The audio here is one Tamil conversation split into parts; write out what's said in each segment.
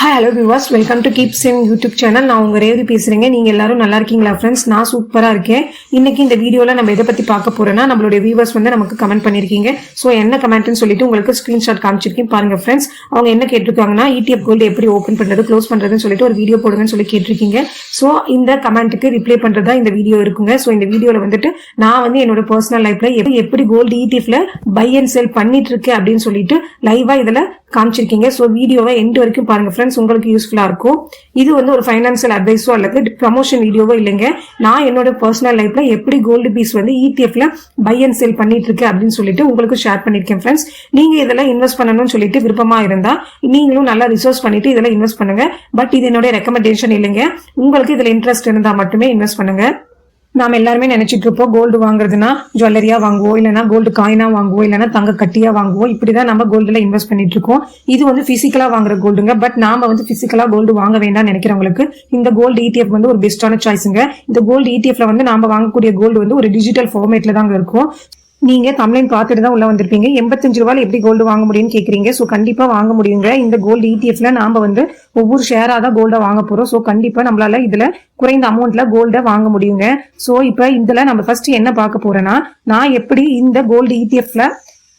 Hi hello viewers welcome to keep same YouTube channel நான் உங்கள் ரேவதி பேசுகிறேங்க நீங்கள் எல்லாரும் நல்லா இருக்கீங்களா ஃப்ரெண்ட்ஸ் நான் சூப்பராக இருக்கேன். இன்னைக்கு இந்த வீடியோவில் நம்ம எதை பத்தி பார்க்க போகிறோன்னா நம்மளுடைய வியூவர்ஸ் வந்து நமக்கு கமெண்ட் பண்ணியிருக்கீங்க ஸோ என்ன கமெண்ட்னு சொல்லிட்டு உங்களுக்கு ஸ்க்ரீன்ஷாட் காமிச்சிருக்கேன். பாருங்க ஃப்ரெண்ட்ஸ் அவங்க என்ன கேட்டிருக்காங்கன்னா இடிஎஃப் கோல்டு எப்படி ஓப்பன் பண்ணுறது க்ளோஸ் பண்ணுறதுன்னு சொல்லிட்டு ஒரு வீடியோ போடுங்கன்னு சொல்லி கேட்டிருக்கீங்க. ஸோ இந்த கமெண்ட்டுக்கு ரிப்ளை பண்ணுறதா இந்த வீடியோ இருக்குங்க. ஸோ இந்த வீடியோவில் வந்துட்டு நான் வந்து என்னோட பர்சனல் லைஃப்ல எப்படி எப்படி கோல்டு இடிஎஃப்ல பை அண்ட் செல் பண்ணிட்டு இருக்கேன் அப்படின்னு சொல்லிட்டு லைவாக இதில் காமிச்சிருக்கீங்க. ஸோ வீடியோவை எண்டு வரைக்கும் பாருங்க ஃப்ரெண்ட்ஸ் உங்களுக்கு யூஸ்ஃபுல்லா இருக்கும். இது வந்து ஒரு ஃபைனான்சியல் அட்வைஸோ அல்லது ப்ரமோஷன் வீடியோவோ இல்லைங்க. நான் என்னோட பர்சனல் லைஃப்ல எப்படி கோல்டு பீஸ் வந்து இடிஎஃப்ல பை அண்ட் செல் பண்ணிட்டு இருக்கேன் அப்படின்னு சொல்லிட்டு உங்களுக்கு ஷேர் பண்ணிருக்கேன் ஃப்ரெண்ட்ஸ் நீங்க இதெல்லாம் இன்வெஸ்ட் பண்ணணும்னு சொல்லிட்டு விருப்பமா இருந்தா நீங்களும் நல்லா ரிசர்ச் பண்ணிட்டு இதெல்லாம் இன்வெஸ்ட் பண்ணுங்க. பட் இது என்னோட ரெக்கமெண்டேஷன் இல்லைங்க. உங்களுக்கு இதுல இன்ட்ரெஸ்ட் இருந்தா மட்டுமே இன்வெஸ்ட் பண்ணுங்க. நாம் எல்லாருமே நினைச்சிட்டு இருப்போம் கோல்டு வாங்குறதுனா ஜுவல்லரியா வாங்குவோம் இல்லைன்னா கோல்டு காயினா வாங்குவோம் இல்லைன்னா தங்க கட்டியா வாங்குவோம். இப்படிதான் நம்ம கோல்டுல இன்வெஸ்ட் பண்ணிட்டு இருக்கோம். இது வந்து பிசிக்கலா வாங்குற கோல்டுங்க பட் நாம வந்து பிசிக்கலா கோல்டு வாங்க வேண்டாம் நினைக்கிறவங்களுக்கு இந்த கோல்டு இடிஎஃப் வந்து ஒரு பெஸ்டான சாய்ஸுங்க இந்த கோல்டு இடிஎஃப்ல வந்து நாம வாங்கக்கூடிய கோல்டு வந்து ஒரு டிஜிட்டல் ஃபார்மேட்ல தாங்க இருக்கும். நீங்க கம்ப்ளைண்ட் பார்த்துட்டு தான் உள்ள வந்திருப்பீங்க. எண்பத்தஞ்சு ரூபாய் எப்படி கோல்டு வாங்க முடியும்னு கேக்குறீங்க. ஸோ கண்டிப்பா வாங்க முடியுங்க. இந்த கோல்டு இடிஎஃப்ல நாம வந்து ஒவ்வொரு ஷேரா தான் கோல்டை வாங்க போறோம். ஸோ கண்டிப்பா நம்மளால இதுல குறைந்த அமௌண்ட்ல கோல்டை வாங்க முடியுங்க. ஸோ இப்போ இதுல நம்ம ஃபர்ஸ்ட் என்ன பார்க்க போறோம்னா நான் எப்படி இந்த கோல்டு இடிஎஃப்ல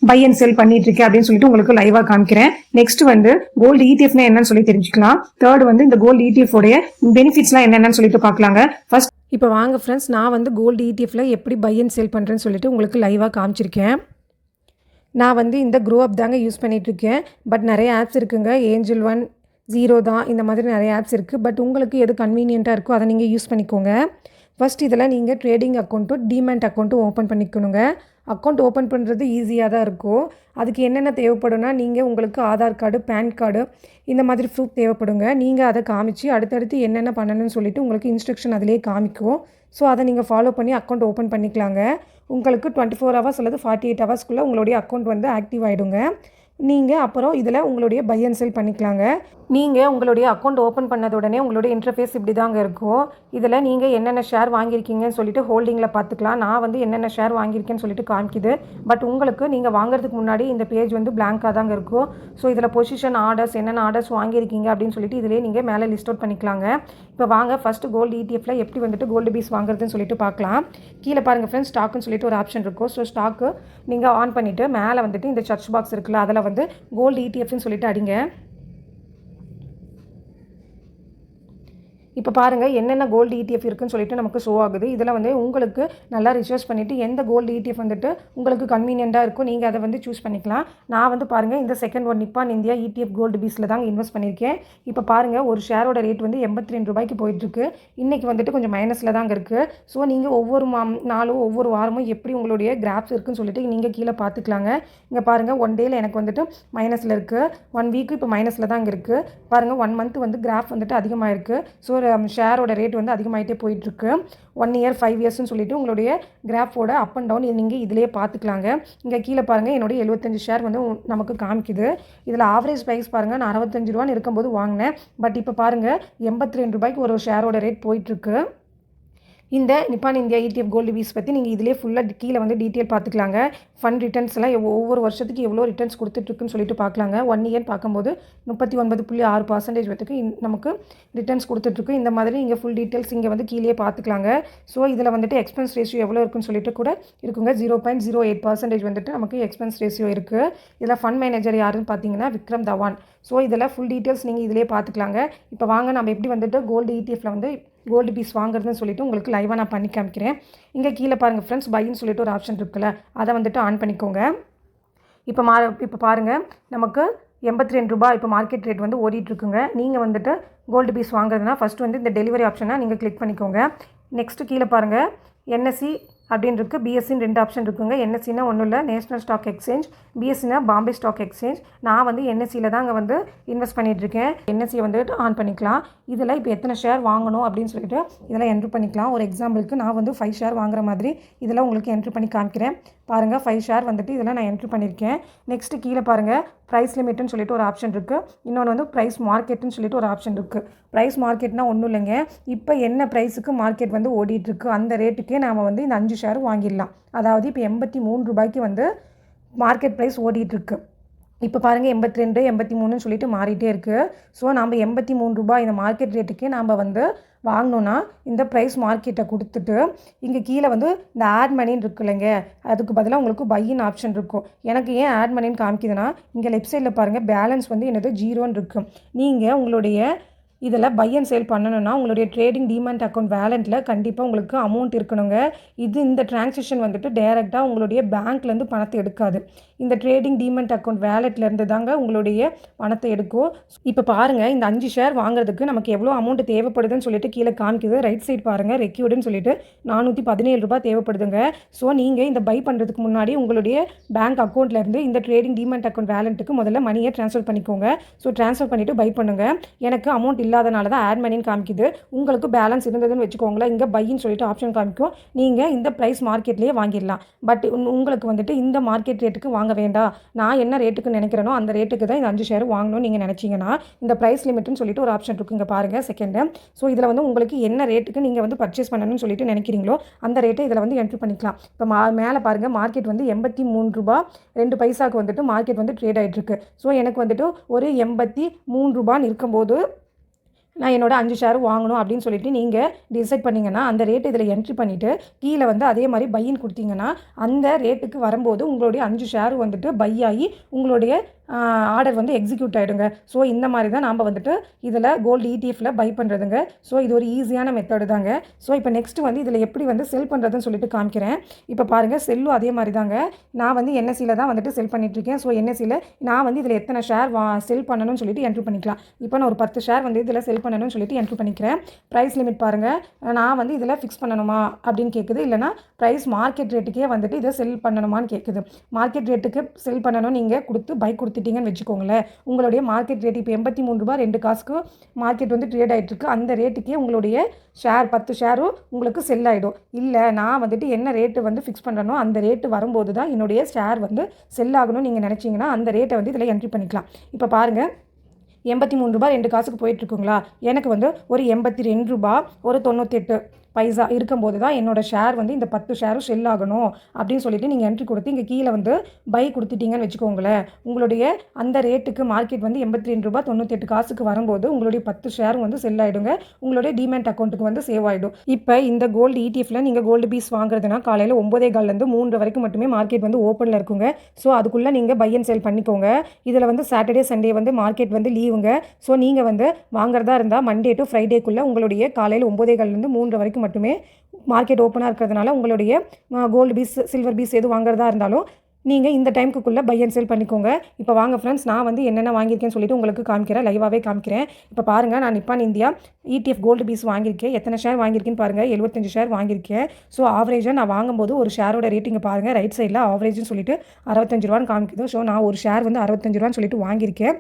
பை அண்ட் செல் பண்ணிட்டு இருக்கேன் அப்படின்னு சொல்லிட்டு உங்களுக்கு லைவா காமிக்கிறேன். நெக்ஸ்ட் வந்து கோல்டு இடிஎஃப்னா என்னன்னு சொல்லி தெரிஞ்சுக்கலாம். தேர்ட் வந்து இந்த கோல்டு இடிஎஃப் உடைய பெனிஃபிட்ஸ்லாம் என்னென்னு சொல்லிட்டு பார்க்கலாங்க. ஃபர்ஸ்ட் இப்போ வாங்க ஃப்ரெண்ட்ஸ் நான் வந்து கோல்டு இடிஎஃப்பில் எப்படி பை அண்ட் சேல் பண்ணுறேன்னு சொல்லிட்டு உங்களுக்கு லைவாக காமிச்சிருக்கேன். நான் வந்து இந்த க்ரோ அப் தாங்க யூஸ் பண்ணிகிட்ருக்கேன் பட் நிறைய ஆப்ஸ் இருக்குங்க. ஏஞ்சல் ஒன் ஜீரோ தான் இந்த மாதிரி நிறைய ஆப்ஸ் இருக்குது பட் உங்களுக்கு எது கன்வீனியண்ட்டாக இருக்கோ அதை நீங்கள் யூஸ் பண்ணிக்கோங்க. ஃபர்ஸ்ட் இதில் நீங்கள் ட்ரேடிங் அக்கௌண்ட்டும் டிமெண்ட் அக்கௌண்ட்டும் ஓப்பன் பண்ணிக்கணுங்க. அக்கௌண்ட் ஓப்பன் பண்ணுறது ஈஸியாக தான் இருக்கும். அதுக்கு என்னென்ன தேவைப்படும்னா நீங்கள் உங்களுக்கு ஆதார் கார்டு பேன் கார்டு இந்த மாதிரி ப்ரூஃப் தேவைப்படுங்க. நீங்கள் அதை காமிச்சு அடுத்தடுத்து என்னென்ன பண்ணணும்னு சொல்லிட்டு உங்களுக்கு இன்ஸ்ட்ரக்ஷன் அதிலே காமிக்கும். ஸோ அதை நீங்கள் ஃபாலோ பண்ணி அக்கௌண்ட் ஓப்பன் பண்ணிக்கலாங்க. உங்களுக்கு டுவெண்ட்டி ஃபோர் ஹவர்ஸ் அல்லது ஃபார்ட்டி எயிட் ஹவர்ஸ்க்குள்ளே உங்களுடைய அக்கௌண்ட் வந்து ஆக்டிவ் ஆகிடுங்க நீங்கள் அப்புறம் இதில் உங்களுடைய பை அண்ட் செல் பண்ணிக்கலாங்க. நீங்கள் உங்களுடைய அக்கௌண்ட் ஓப்பன் பண்ணது உடனே உங்களுடைய இன்டர்ஃபேஸ் இப்படி தாங்க இருக்கும். இதில் நீங்கள் என்னென்ன ஷேர் வாங்கியிருக்கீங்கன்னு சொல்லிட்டு ஹோல்டிங்கில் பார்த்துக்கலாம். நான் வந்து என்னென்ன ஷேர் வாங்கியிருக்கேன்னு சொல்லிட்டு காமிக்குது. பட் உங்களுக்கு நீங்கள் வாங்குறதுக்கு முன்னாடி இந்த பேஜ் வந்து பிளாங்காக தாங்க இருக்கும். ஸோ இதில் பொசிஷன் ஆர்டர்ஸ் என்னென்ன ஆர்டர்ஸ் வாங்கியிருக்கீங்க அப்படின்னு சொல்லிட்டு இதிலே நீங்கள் மேலே லிஸ்ட் அவுட் பண்ணிக்கலாங்க. இப்போ வாங்க ஃபஸ்ட்டு கோல்டு இடிஎஃப்ல எப்படி வந்துட்டு கோல்டு பீஸ் வாங்குறதுன்னு சொல்லிட்டு பார்க்கலாம். கீழே பாருங்கள் ஃப்ரெண்ட்ஸ் ஸ்டாக்குன்னு சொல்லிட்டு ஒரு ஆப்ஷன் இருக்கும். ஸோ ஸ்டாக்கு நீங்கள் ஆன் பண்ணிவிட்டு மேலே வந்துட்டு இந்த சர்ச் பாக்ஸ் இருக்குல்ல அதில் வந்து கோல்டு இடிஎஃப்னு சொல்லிட்டு அடிங்க. இப்போ பாருங்கள் என்னென்ன கோல்டு இடிஎஃப் இருக்குன்னு சொல்லிட்டு நமக்கு ஷோ ஆகுது. இதில் வந்து உங்களுக்கு நல்லா ரிசர்ச் பண்ணிவிட்டு எந்த கோல்டு இடிஎஃப் வந்துட்டு உங்களுக்கு கன்வீனியண்ட்டாக இருக்கும் நீங்கள் அதை வந்து சூஸ் பண்ணிக்கலாம். நான் வந்து பாருங்கள் இந்த second one Nippon India ETF gold பீஸில் தாங்க இன்வெஸ்ட் பண்ணியிருக்கேன். இப்போ பாருங்கள் ஒரு ஷேரோட ரேட் வந்து எண்பத்தி ரெண்டு ரூபாய்க்கு போயிட்டுருக்கு. இன்றைக்கி வந்துட்டு கொஞ்சம் மைனஸில் தாங்க இருக்குது ஸோ நீங்கள் ஒவ்வொரு மா நாளும் ஒவ்வொரு வாரமும் எப்படி உங்களுடைய கிராஃப்ஸ் இருக்குன்னு சொல்லிட்டு நீங்கள் கீழே பார்த்துக்கலாங்க இங்கே பாருங்கள் ஒன் டேயில் எனக்கு வந்துட்டு மைனஸில் இருக்குது ஒன் வீக்கு இப்போ மைனஸில் தாங்க இருக்குது பாருங்கள் ஒன் மந்த் வந்து கிராஃப் வந்துட்டு அதிகமாக இருக்குது ஸோ ஷேரோட ரேட் வந்து அதிகமாகிட்டே போயிட்டுருக்கு. ஒன் இயர் ஃபைவ் இயர்ஸ்னு சொல்லிட்டு உங்களுடைய கிராஃபோட அப் அண்ட் டவுன் நீங்கள் இதிலே பார்த்துக்கலாங்க இங்கே கீழே பாருங்கள் என்னுடைய எழுபத்தஞ்சு ஷேர் வந்து நமக்கு காமிக்குது. இதில் ஆவரேஜ் ப்ரைஸ் பாருங்கள் நான் அறுபத்தஞ்சு ரூபான்னு இருக்கும்போது வாங்கினேன். பட் இப்போ பாருங்கள் எண்பத்தி ரெண்டு ரூபாய்க்கு ஒரு ஷேரோட ரேட் போயிட்டுருக்கு. இந்த Nippon India ETF gold BeES பற்றி நீங்கள் இதிலே ஃபுல்லாக கீழே வந்து டீட்டெயில் பார்த்துக்கலாங்க. ஃபண்ட் ரிட்டர்ன்ஸ் எல்லாம் ஒவ்வொரு வருஷத்துக்கு எவ்வளோ ரிட்டர்ன்ஸ் கொடுத்துட்ருக்குன்னு சொல்லிட்டு பார்க்கலாங்க. ஒன் இயர் பார்க்கும்போது முப்பத்தி ஒன்பது புள்ளி ஆறு பர்சன்டேஜ் வரைக்கும் நமக்கு ரிட்டர்ன்ஸ் கொடுத்துட்ருக்கு இந்த மாதிரி நீங்கள் ஃபுல் டீட்டெயில்ஸ் இங்கே வந்து கீழே பார்த்துக்கலாங்க. ஸோ இதில் வந்துட்டு எக்ஸ்பென்ஸ் ரேஷியோ எவ்வளோ இருக்குன்னு சொல்லிட்டு கூட இருக்குங்க. Zero point zero eight percentage வந்துட்டு நமக்கு எக்ஸ்பென்ஸ் ரேஷியோ இருக்குது இதில் ஃபண்ட் மேனேஜர் யாருன்னு பார்த்தீங்கன்னா விக்ரம் தவான். ஸோ இதில் ஃபுல் டீட்டெயில்ஸ் நீங்கள் இதிலே பார்த்துக்கலாங்க. இப்போ வாங்க நம்ம எப்படி வந்துட்டு கோல்டு இடிஎஃப்ல வந்து கோல்டு பீஸ் வாங்குறதுன்னு சொல்லிட்டு உங்களுக்கு லைவாக நான் பண்ணி காமிக்கிறேன். இங்கே கீழே பாருங்கள் ஃப்ரெண்ட்ஸ் பைன்னு சொல்லிட்டு ஒரு ஆப்ஷன் இருக்குல்ல அதை வந்துட்டு ஆன் பண்ணிக்கோங்க. இப்போ மா இப்போ பாருங்கள் நமக்கு எண்பத்தி ரெண்டு ரூபாய் இப்போ மார்க்கெட் ரேட் வந்து ஓடிட்டுருக்குங்க நீங்கள் வந்துட்டு கோல்டு பீஸ் வாங்குறதுனா ஃபஸ்ட்டு வந்து இந்த டெலிவரி ஆப்ஷனை நீங்கள் கிளிக் பண்ணிக்கோங்க. நெக்ஸ்ட்டு கீழே பாருங்கள் என்எஸ்சி அப்படின்னு இருக்குது பிஎஸ்சின்னு ரெண்டு ஆப்ஷன் இருக்குங்க. என்எஸ்சினா ஒன்றும் இல்லை. நேஷனல் ஸ்டாக் எக்ஸ்சேஞ்ச் பிஎஸ்சினா பாம்பே ஸ்டாக் எக்ஸ்சேஞ்ச் நான் வந்து என்எஸ்சியில் அங்கே வந்து இன்வெஸ்ட் பண்ணிகிட்ருக்கேன் இருக்கேன். என்எஸ்சியை வந்துட்டு ஆன் பண்ணிக்கலாம். இதில் இப்போ எத்தனை ஷேர் வாங்கணும் அப்படின்னு சொல்லிட்டு இதில் என்ட்ரு பண்ணிக்கலாம். ஒரு எக்ஸாம்பிளுக்கு நான் வந்து ஃபைவ் ஷேர் வாங்குற மாதிரி இதில் உங்களுக்கு என்ட்ரு பண்ணி காமிக்கிறேன். பாருங்கள் ஃபைவ் ஷேர் வந்துட்டு இதெல்லாம் நான் என்ட்ரு பண்ணியிருக்கேன் நெக்ஸ்ட்டு கீழே பாருங்கள் ப்ரைஸ் லிமிட்னு சொல்லிட்டு ஒரு ஆப்ஷன் இருக்குது இன்னொன்று வந்து ப்ரைஸ் மார்க்கெட்னு சொல்லிட்டு ஒரு ஆப்ஷன் இருக்குது ப்ரைஸ் மார்க்கெட்னா ஒன்றும் இல்லைங்க. இப்போ என்ன ப்ரைஸுக்கு மார்க்கெட் வந்து ஓடிட்டுருக்கு அந்த ரேட்டுக்கே நாம் வந்து இந்த அஞ்சு ஷேர் வாங்கிடலாம். அதாவது இப்போ எண்பத்தி மூணு ரூபாய்க்கு வந்து மார்க்கெட் ப்ரைஸ் ஓடிட்டுருக்கு இப்போ பாருங்கள் எண்பத்தி ரெண்டு எண்பத்தி மூணுன்னு சொல்லிட்டு மாறிட்டே இருக்குது ஸோ நம்ம எண்பத்தி மூணு ரூபாய் இந்த மார்க்கெட் ரேட்டுக்கு நாம் வந்து வாங்கினோன்னா இந்த ப்ரைஸ் மார்க்கெட்டை கொடுத்துட்டு இங்கே கீழே வந்து இந்த ஆட் மணின்னு இருக்கு இல்லைங்க அதுக்கு பதிலாக உங்களுக்கு பையின் ஆப்ஷன் இருக்கும். எனக்கு ஏன் ஆட் மணின்னு காமிக்குதுன்னா இங்கே லெஃப்ட் சைடில் பாருங்கள் பேலன்ஸ் வந்து என்னது ஜீரோன்னு இருக்கும் நீங்கள் உங்களுடைய இதில் பை அண்ட் சேல் பண்ணணும்னா உங்களுடைய ட்ரேடிங் டிமெண்ட் அக்கௌண்ட் வேலண்ட்டில் கண்டிப்பாக உங்களுக்கு அமௌண்ட் இருக்கணுங்க. இது இந்த டிரான்சாக்ஷன் வந்துட்டு டைரெக்டாக உங்களுடைய பேங்க்லேருந்து பணத்தை எடுக்காது. இந்த ட்ரேடிங் டிமெண்ட் அக்கௌண்ட் வேலெட்லேருந்து தாங்க உங்களுடைய பணத்தை எடுக்கும். இப்போ பாருங்கள் இந்த அஞ்சு ஷேர் வாங்குறதுக்கு நமக்கு எவ்வளோ அமௌண்ட் தேவைப்படுதுன்னு சொல்லிட்டு கீழே காமிக்குது. ரைட் சைடு பாருங்கள் ரெக்யூர்டுன்னு சொல்லிட்டு நானூற்றி பதினேழு ரூபாய் தேவைப்படுதுங்க. ஸோ நீங்கள் இந்த பை பண்ணுறதுக்கு முன்னாடி உங்களுடைய பேங்க் அக்கௌண்ட்லேருந்து இந்த ட்ரேடிங் டிமெண்ட் அக்கௌண்ட் வேலண்ட்டுக்கு முதல்ல மணியை ட்ரான்ஸ்ஃபர் பண்ணிக்கோங்க. ஸோ ட்ரான்ஸ்ஃபர் பண்ணிவிட்டு பை பண்ணுங்கள் எனக்கு அமௌண்ட் இல்லாதனால தான் ஆட் மணின்னு காமிக்குது. உங்களுக்கு பேலன்ஸ் இருந்ததுன்னு வச்சுக்கோங்களேன். இங்கே பையின்னு சொல்லிட்டு ஆப்ஷன் காமிக்கும். நீங்கள் இந்த ப்ரைஸ் மார்க்கெட்லேயே வாங்கிடலாம். பட் உங்களுக்கு வந்துட்டு இந்த மார்க்கெட் ரேட்டுக்கு வாங்க வேண்டாம். நான் என்ன ரேட்டுக்கு நினைக்கிறேனோ அந்த ரேட்டுக்கு தான் இந்த அஞ்சு ஷேர் வாங்கணும்னு நீங்கள் நினச்சிங்கன்னா இந்த ப்ரைஸ் லிமிட்னு சொல்லிட்டு ஒரு ஆப்ஷன் இருக்குங்க பாருங்கள் செகண்டு ஸோ இதில் வந்து உங்களுக்கு என்ன ரேட்டுக்கு நீங்கள் வந்து பர்ச்சேஸ் பண்ணணும்னு சொல்லிட்டு நினைக்கிறீங்களோ அந்த ரேட்டை இதில் வந்து என்ட்ரி பண்ணிக்கலாம். இப்போ மா மேலே பாருங்கள் மார்க்கெட் வந்து எண்பத்தி மூணு ரூபா ரெண்டு பைசாக்கு வந்துட்டு மார்க்கெட் வந்து ட்ரேட் ஆகிட்டு இருக்கு. ஸோ எனக்கு வந்துட்டு ஒரு எண்பத்தி மூணு ரூபான்னு இருக்கும்போது நான் என்னோட அஞ்சு ஷேர் வாங்கணும் அப்படின்னு சொல்லிட்டு நீங்கள் டிசைட் பண்ணிங்கன்னா அந்த ரேட் இதில் என்ட்ரி பண்ணிவிட்டு கீழே வந்து அதே மாதிரி பையின் கொடுத்தீங்கன்னா அந்த ரேட்டுக்கு வரும்போது உங்களுடைய அஞ்சு ஷேர் வந்துட்டு பை ஆகி உங்களுடைய ஆர்டர் வந்து எக்ஸிக்யூட் ஆகிடுங்க ஸோ இந்த மாதிரி தான் நாம் வந்துட்டு இதில் கோல்டு இடிஎஃப்பில் பை பண்ணுறதுங்க ஸோ இது ஒரு ஈஸியான மெத்தடு தாங்க. ஸோ இப்போ நெக்ஸ்ட்டு வந்து இதில் எப்படி வந்து செல் பண்ணுறதுன்னு சொல்லிட்டு காமிக்கிறேன். இப்போ பாருங்கள் செல்லும் அதே மாதிரி தாங்க நான் வந்து என்எஸ்சியில் தான் வந்துட்டு செல் பண்ணிகிட்ருக்கேன் ஸோ என்எஸ்சியில் நான் வந்து இதில் எத்தனை ஷேர் வா செல் பண்ணணும்னு சொல்லிட்டு என்ட்ரி பண்ணிக்கலாம். இப்போ நான் ஒரு பத்து ஷேர் வந்து இதில் செல் பண்ணணும்னு சொல்லிட்டு என்ட்ரி பண்ணிக்கிறேன். ப்ரைஸ் லிமிட் பாருங்கள் நான் வந்து இதில் ஃபிக்ஸ் பண்ணணுமா அப்படின்னு கேட்குது இல்லைனா ப்ரைஸ் மார்க்கெட் ரேட்டுக்கே வந்துட்டு இதை செல் பண்ணணுமான்னு கேட்குது மார்க்கெட் ரேட்டுக்கு செல் பண்ணணும் நீங்கள் கொடுத்து பை கொடுத்து கொடுத்துட்டீங்கன்னு வச்சுக்கோங்களேன். உங்களுடைய மார்க்கெட் ரேட் இப்போ எண்பத்தி மூணு ரூபா ரெண்டு காசுக்கு மார்க்கெட் வந்து ட்ரேட் ஆகிட்டுருக்கு அந்த ரேட்டுக்கே உங்களுடைய ஷேர் பத்து ஷேரும் உங்களுக்கு செல் ஆகிடும் இல்லை நான் வந்துட்டு என்ன ரேட்டு வந்து ஃபிக்ஸ் பண்ணுறனோ அந்த ரேட்டு வரும்போது தான் என்னுடைய ஷேர் வந்து செல் ஆகணும்னு நீங்கள் நினச்சிங்கன்னா அந்த ரேட்டை வந்து இதில் என்ட்ரி பண்ணிக்கலாம். இப்போ பாருங்கள் எண்பத்தி மூணு ரூபா ரெண்டு காசுக்கு போயிட்டுருக்குங்களா எனக்கு வந்து ஒரு எண்பத்தி ரெண்டு ரூபா ஒரு தொண்ணூத்தெட்டு பைசா இருக்கும்போது தான் என்னோடய ஷேர் வந்து இந்த பத்து ஷேரும் செல் ஆகணும் அப்படின்னு சொல்லிட்டு நீங்கள் என்ட்ரி கொடுத்து இங்கே கீழே வந்து பை கொடுத்துட்டீங்கன்னு வச்சுக்கோங்களேன். உங்களுடைய அந்த ரேட்டுக்கு மார்க்கெட் வந்து எண்பத்தி ரெண்டு ரூபா தொண்ணூத்தெட்டு காசுக்கு வரும்போது உங்களுடைய பத்து ஷேரும் வந்து செல் ஆகிடுங்க உங்களுடைய டிமெண்ட் அக்கௌண்ட்டுக்கு வந்து சேவ் ஆகிடும் இப்போ இந்த கோல்டு இடிஎஃப்ல நீங்கள் கோல்டு பீஸ் வாங்குறதுனா காலையில் ஒம்பதே கால்லேருந்து மூன்று வரைக்கும் மட்டுமே மார்க்கெட் வந்து ஓப்பனில் இருக்குங்க. ஸோ அதுக்குள்ளே நீங்கள் பை அண்ட் செல் பண்ணிக்கோங்க. இதில் வந்து சாட்டர்டே சண்டே வந்து மார்க்கெட் வந்து லீவுங்க ஸோ நீங்கள் வந்து வாங்குறதா இருந்தால் மண்டே டு ஃப்ரைடேக்குள்ளே உங்களுடைய காலையில் ஒம்பதே கால்லேருந்து மூன்று வரைக்கும் மட்டுமே மார்க்கெட் ஓப்பனாக இருக்கிறதுனால உங்களுடைய கோல்டு பீஸ் சில்வர் பீஸ் எது வாங்குறதா இருந்தாலும் நீங்கள் இந்த டைமுக்குள்ளே பை அண்ட் செல் பண்ணிக்கோங்க. இப்போ வாங்க ஃப்ரெண்ட்ஸ் நான் வந்து என்னென்ன வாங்கியிருக்கேன்னு சொல்லிட்டு உங்களுக்கு காமிக்கிறேன் லைவாகவே காமிக்கிறேன். இப்போ பாருங்கள் நான் Nippon India ETF gold BeES வாங்கியிருக்கேன். எத்தனை ஷேர் வாங்கியிருக்கேன்னு பாருங்கள் எழுபத்தஞ்சு ஷேர் வாங்கியிருக்கேன். ஸோ ஆவரேஜாக நான் வாங்கும்போது ஒரு ஷேரோட ரேட்டிங்கை பாருங்கள் ரைட் சைடில் ஆவரேஜ்னு சொல்லிட்டு அறுபத்தஞ்சு ரூபான்னு காமிக்குது. ஸோ நான் ஒரு ஷேர் வந்து அறுபத்தஞ்சு ரூபான்னு சொல்லிட்டு வாங்கியிருக்கேன்.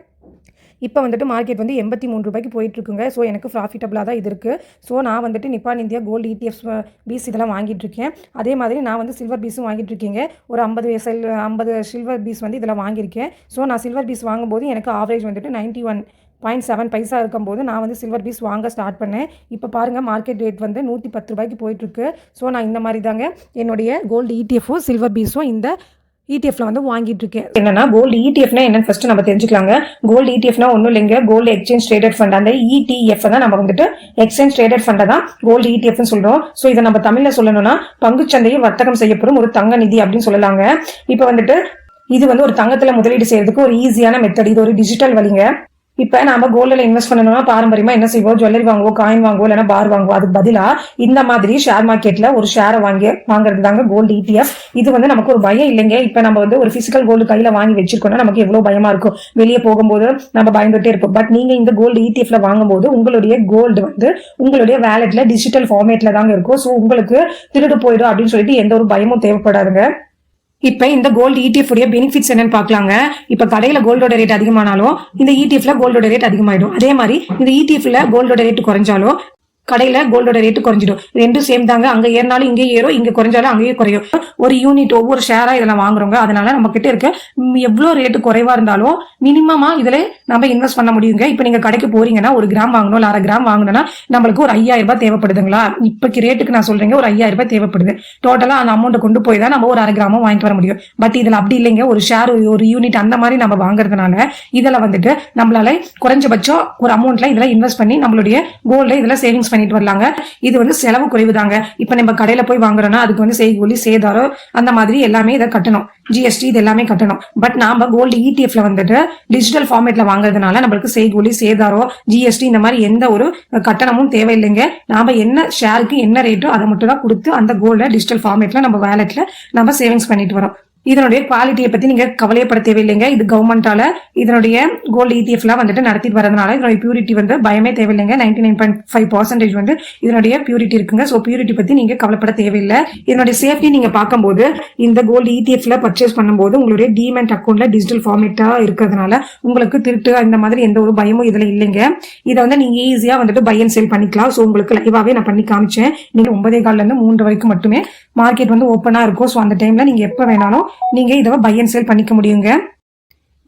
இப்போ வந்துட்டு மார்க்கெட் வந்து எண்பத்தி மூணு ரூபாய்க்கு போயிட்டுருக்குங்க. ஸோ எனக்கு ப்ராஃபிட்டபுளாக தான் இது இருக்குது ஸோ நான் வந்துட்டு Nippon India gold ETFs BeES இதெல்லாம் வாங்கிட்டு இருக்கேன். அதே மாதிரி நான் வந்து சில்வர் பீஸும் வாங்கிட்டு இருக்கீங்க. ஒரு ஐம்பது செல் ஐம்பது சில்வர் பீஸ் வந்து இதில் வாங்கியிருக்கேன். ஸோ நான் சில்வர் பீஸ் வாங்கும்போது எனக்கு ஆவரேஜ் வந்துட்டு ninety one point seven paisa இருக்கும்போது நான் வந்து சில்வர் பீஸ் வாங்க ஸ்டார்ட் பண்ணேன். இப்போ பாருங்கள் மார்க்கெட் ரேட் வந்து நூற்றி பத்து ரூபாய்க்கு போயிட்டுருக்கு. ஸோ நான் இந்த மாதிரி தாங்க. என்னுடைய கோல்டு இடிஎஃப்பும் சில்வர் பீஸும் இந்த இடிஎஃப்ல வந்து வாங்கிட்டு இருக்கேன் என்னன்னா கோல்டு இடிஎஃப்னா என்னன்னு ஃபர்ஸ்ட் நம்ம தெரிஞ்சுக்கலாங்க. கோல்டு இடிஎஃப்னா ஒன்றும் இல்லைங்க. கோல்டு எக்ஸ்சேஞ்ச் ட்ரேடட் ஃபண்ட் அந்த இடிஎஃப் தான் நம்ம வந்துட்டு எக்ஸ்சேஞ்ச் ட்ரேடட் ஃபண்டை தான் கோல்டு இடிஎஃப்னு சொல்றோம். ஸோ இதை நம்ம தமிழ்ல சொல்லணும்னா பங்குச்சந்தையில் வர்த்தகம் செய்யப்படும் ஒரு தங்க நிதி அப்படின்னு சொல்லலாங்க. இப்போ வந்துட்டு இது வந்து ஒரு தங்கத்துல முதலீடு செய்யறதுக்கு ஒரு ஈஸியான மெத்தட் இது ஒரு டிஜிட்டல் வழிங்க. இப்ப நாம கோல்டில் இன்வெஸ்ட் பண்ணணும்னா பாரம்பரியமா என்ன செய்வோம்? ஜுவல்லரி வாங்குவோம் காயின் வாங்குவோம் இல்லைன்னா பார் வாங்குவோம் அதுக்கு பதிலா இந்த மாதிரி ஷேர் மார்க்கெட்ல ஒரு ஷேரை வாங்கி வாங்குறது தாங்க கோல்டு இடிஎஃப் இது வந்து நமக்கு ஒரு பயம் இல்லைங்க. இப்ப நம்ம வந்து ஒரு பிசிக்கல் கோல்டு கையில வாங்கி வச்சிருக்கோம்னா நமக்கு எவ்வளவு பயமா இருக்கும்? வெளியே போகும்போது நம்ம பயந்துட்டே இருப்போம். பட் நீங்க இந்த கோல்டு இடிஎஃப்ல வாங்கும்போது உங்களுடைய கோல்டு வந்து உங்களுடைய வேலெட்ல டிஜிட்டல் ஃபார்மேட்ல தாங்க இருக்கும். ஸோ உங்களுக்கு திருடு போயிடும் அப்படின்னு சொல்லிட்டு எந்த ஒரு பயமும் தேவைப்படாதுங்க. இப்ப இந்த கோல்டு இடிஎஃப் உடைய பெனிஃபிட்ஸ் என்னன்னு பாக்கலாங்க இப்ப கடையில கோல்டோட ரேட் அதிகமானாலும் இந்த இடிஎஃப்ல கோல்டோட ரேட் அதிகமாயிடும். அதே மாதிரி இந்த இடிஎஃப்ல கோல்டோட ரேட் குறைஞ்சாலும் கடையில கோல்டோட ரேட்டு குறைஞ்சிடும். ரெண்டும் சேம் தாங்க. அங்க ஏறினாலும் இங்கே ஏறும் இங்க குறைஞ்சாலும் அங்கேயே குறையும். ஒரு யூனிட் ஒவ்வொரு ஷேரா இதெல்லாம் வாங்குறோங்க. அதனால நம்ம கிட்ட இருக்க எவ்வளவு ரேட்டு குறைவா இருந்தாலும் மினிமமா இதுல நம்ம இன்வெஸ்ட் பண்ண முடியுங்க. இப்ப நீங்க கடைக்கு போறீங்கன்னா ஒரு கிராம் வாங்கணும் இல்ல அரை கிராம் வாங்கணும்னா நம்மளுக்கு ஒரு ஐயாயிரம் ரூபாய் தேவைப்படுதுங்களா? இப்பக்கு ரேட்டுக்கு நான் சொல்றேங்க. ஒரு ஐயாயிரம் ரூபாய் தேவைப்படுது. டோட்டலா அந்த அமௌண்ட்டை கொண்டு போய் தான் நம்ம ஒரு அரை கிராமம் வாங்கிட்டு வர முடியும். பட் இதுல அப்படி இல்லைங்க. ஒரு ஷேர் ஒரு யூனிட் அந்த மாதிரி நம்ம வாங்குறதுனால இதுல வந்துட்டு நம்மளால குறைஞ்சபட்சம் ஒரு அமௌண்ட்ல இதுல இன்வெஸ்ட் பண்ணி நம்மளுடைய கோல்ட இதுல சேவிங்ஸ் பண்ணிட்டு வரலாங்க. இது வந்து செலவு குறைவு தாங்க இப்ப நம்ம கடையில போய் வாங்குறோம்னா அதுக்கு வந்து செய்கூலி சேதாரம் அந்த மாதிரி எல்லாமே இதை கட்டணும். ஜிஎஸ்டி இது எல்லாமே கட்டணும். பட் நாம கோல்டு இடிஎஃப்ல வந்துட்டு டிஜிட்டல் ஃபார்மேட்ல வாங்குறதுனால நம்மளுக்கு செய்கூலி சேதாரம் ஜிஎஸ்டி இந்த மாதிரி எந்த ஒரு கட்டணமும் தேவையில்லைங்க. நாம என்ன ஷேருக்கு என்ன ரேட்டோ அதை மட்டும் தான் கொடுத்து அந்த கோல்டை டிஜிட்டல் ஃபார்மேட்ல நம்ம வேலெட்ல நம்ம சேவிங்ஸ் பண்ணிட்டு வரோம். இதனுடைய குவாலிட்டியை பத்தி நீங்க கவலையப்பட தேவையில்லைங்க. இது கவர்மெண்டால இதனுடைய கோல்டு இடிஎஃப்லாம் வந்துட்டு நடத்திட்டு வரதுனால இதனுடைய பியூரிட்டி வந்து பயமே தேவையில்லைங்க. Ninety nine point five percentage வந்து இதனுடைய பியூரிட்டி இருக்குங்க. ஸோ பியூரிட்டி பத்தி நீங்க கவலைப்பட தேவையில்லை. இதனுடைய சேஃப்டி நீங்க பார்க்கும்போது இந்த கோல்டு இடிஎஃப்ல பர்ச்சேஸ் பண்ணும்போது உங்களுடைய டிமெண்ட் அக்கௌண்ட்ல டிஜிட்டல் ஃபார்மேட்டா இருக்கிறதுனால உங்களுக்கு திருட்டு அந்த மாதிரி எந்த ஒரு பயமும் இதுல இல்லைங்க. இதை வந்து நீங்க ஈஸியா வந்துட்டு பை அண்ட் சேல் பண்ணிக்கலாம். ஸோ உங்களுக்கு லைவாவே நான் பண்ணி காமிச்சேன். நீங்க ஒன்பதே கால்ல இருந்து மூன்று வரைக்கும் மட்டுமே மார்க்கெட் வந்து ஓப்பனா இருக்கும். ஸோ அந்த டைம்ல நீங்க எப்ப வேணாலும் நீங்க இதை பை அண்ட் சேல் பண்ணிக்க முடியுங்க.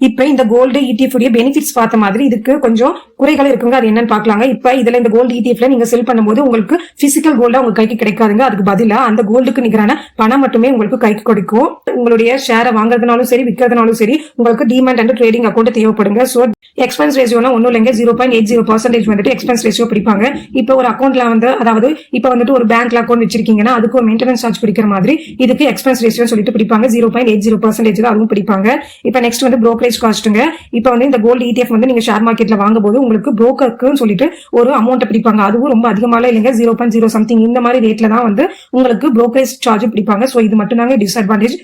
இப்ப இந்த கோல்டு இடிஎஃப் உடைய பெனிஃபிட்ஸ் பார்த்த மாதிரி இதுக்கு கொஞ்சம் குறைகள் இருக்குங்க. அது என்னன்னு பாக்கலாங்க இப்ப இதுல இந்த கோல்டு இடிஎஃப்ல நீங்க செல் பண்ணும்போது உங்களுக்கு பிசிக்கல் கோல்டா உங்க கைக்கு கிடைக்காதுங்க. அதுக்கு பதிலா அந்த கோல்டுக்கு நிகரான பணம் மட்டுமே உங்களுக்கு கைக்கு கிடைக்கும். உங்களுடைய ஷேரை வாங்குறதுனாலும் சரி விற்கிறதுனாலும் சரி உங்களுக்கு டிமெண்ட் அண்ட் ட்ரேடிங் அக்கௌண்ட் தேவைப்படுங்க. ஸோ எக்ஸ்பென்ஸ் ரேஷியோனா ஒன்றும் இல்லைங்க. Zero point eight zero percentage வந்துட்டு எக்ஸ்பென்ஸ் ரேஷியோ பிடிப்பாங்க. இப்போ ஒரு அக்கௌண்ட்ல வந்து அதாவது இப்போ வந்துட்டு ஒரு பேங்க்ல அக்கௌண்ட் வச்சிருக்கீங்கன்னா அதுக்கு ஒரு மெயின்டெனன்ஸ் சார்ஜ் பிடிக்கிற மாதிரி இதுக்கு எக்ஸ்பென்ஸ் ரேஷியோ சொல்லிட்டு பிடிப்பாங்க. Zero point eight zero percentage தான் அதுவும் பிடிப்பாங்க. இப்போ நெக்ஸ்ட் வந்து ப்ரோக்கரேஜ் brokerage காஸ்ட்டுங்க இப்போ வந்து இந்த கோல்டு இடிஎஃப் வந்து நீங்க ஷேர் மார்க்கெட்ல வாங்கும்போது உங்களுக்கு புரோக்கருக்குன்னு சொல்லிட்டு ஒரு அமௌண்ட் பிடிப்பாங்க. அதுவும் ரொம்ப அதிகமால இல்லைங்க. ஜீரோ பாயிண்ட் ஜீரோ சம்திங் இந்த மாதிரி ரேட்ல தான் வந்து உங்களுக்கு புரோக்கரேஜ் சார்ஜ் பிடிப்பாங்க. ஸோ இது மட்டும் தாங்க டிஸ்அட்வான்டேஜ்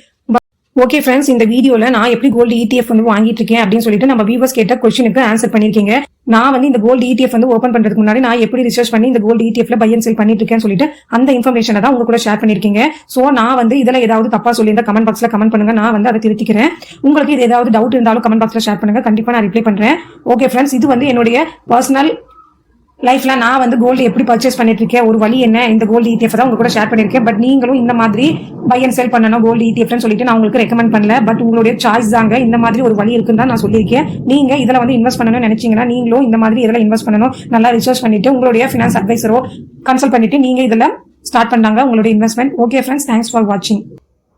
ஓகே ஃப்ரெண்ட்ஸ் இந்த வீடியோல நான் எப்படி கோல்டு இடிஎஃப் வந்து வாங்கிட்டு இருக்கேன் அப்படின்னு சொல்லிட்டு நம்ம வீவர்ஸ் கேட்ட கொஸ்டினுக்கு ஆன்சர் பண்ணிருக்கீங்க நான் வந்து இந்த கோல்டு இடிஎஃப் வந்து ஓப்பன் பண்றதுக்கு முன்னாடி நான் எப்படி ரிசர்ச் பண்ணி இந்த கோல்டு இடிஎஃப்ல பை அண்ட் செல் பண்ணிட்டு இருக்கேன்னு சொல்லிட்டு அந்த இன்ஃபர்மேஷனை தான் உங்க கூட ஷேர் பண்ணிருக்கீங்க சோ நான் வந்து இதுல ஏதாவது தப்பா சொல்லியிருந்தா கமெண்ட் பாக்ஸ்ல கமெண்ட் பண்ணுங்க. நான் வந்து அதை திருத்திக்கிறேன். உங்களுக்கு இது ஏதாவது டவுட் இருந்தாலும் கமெண்ட் பாக்ஸ்ல ஷேர் பண்ணுங்க. கண்டிப்பா நான் ரிப்ளை பண்றேன். ஓகே ஃப்ரெண்ட்ஸ் இது வந்து என்னுடைய பர்சனல் லைஃப்ல நான் வந்து கோல்டு எப்படி பர்ச்சேஸ் பண்ணிட்டு இருக்கேன் ஒரு வழி என்ன? இந்த கோல்டு ETF தான் உங்க கூட ஷேர் பண்ணிருக்கேன். பட் நீங்களும் இந்த மாதிரி பை அண்ட் செல் பண்ணணும் கோல்டு ETF சொல்லிட்டு நான் உங்களுக்கு ரெக்கமெண்ட் பண்ணல. பட் உங்களுடைய சாய்ஸ் தாங்க. இந்த மாதிரி ஒரு வழி இருக்குன்னு தான் நான் சொல்லியிருக்கேன். நீங்க இதுல வந்து இன்வெஸ்ட் பண்ணணும்னு நினைச்சீங்கன்னா நீங்களும் இந்த மாதிரி இதுல இன்வெஸ்ட் பண்ணணும். நல்லா ரிசர்ச் பண்ணிட்டு உங்களுடைய ஃபினான்ஸ் அட்வைசரோ கன்சல்ட் பண்ணிட்டு நீங்க இதுல ஸ்டார்ட் பண்ணாங்க உங்களுடைய investment okay friends thanks for வாட்சிங்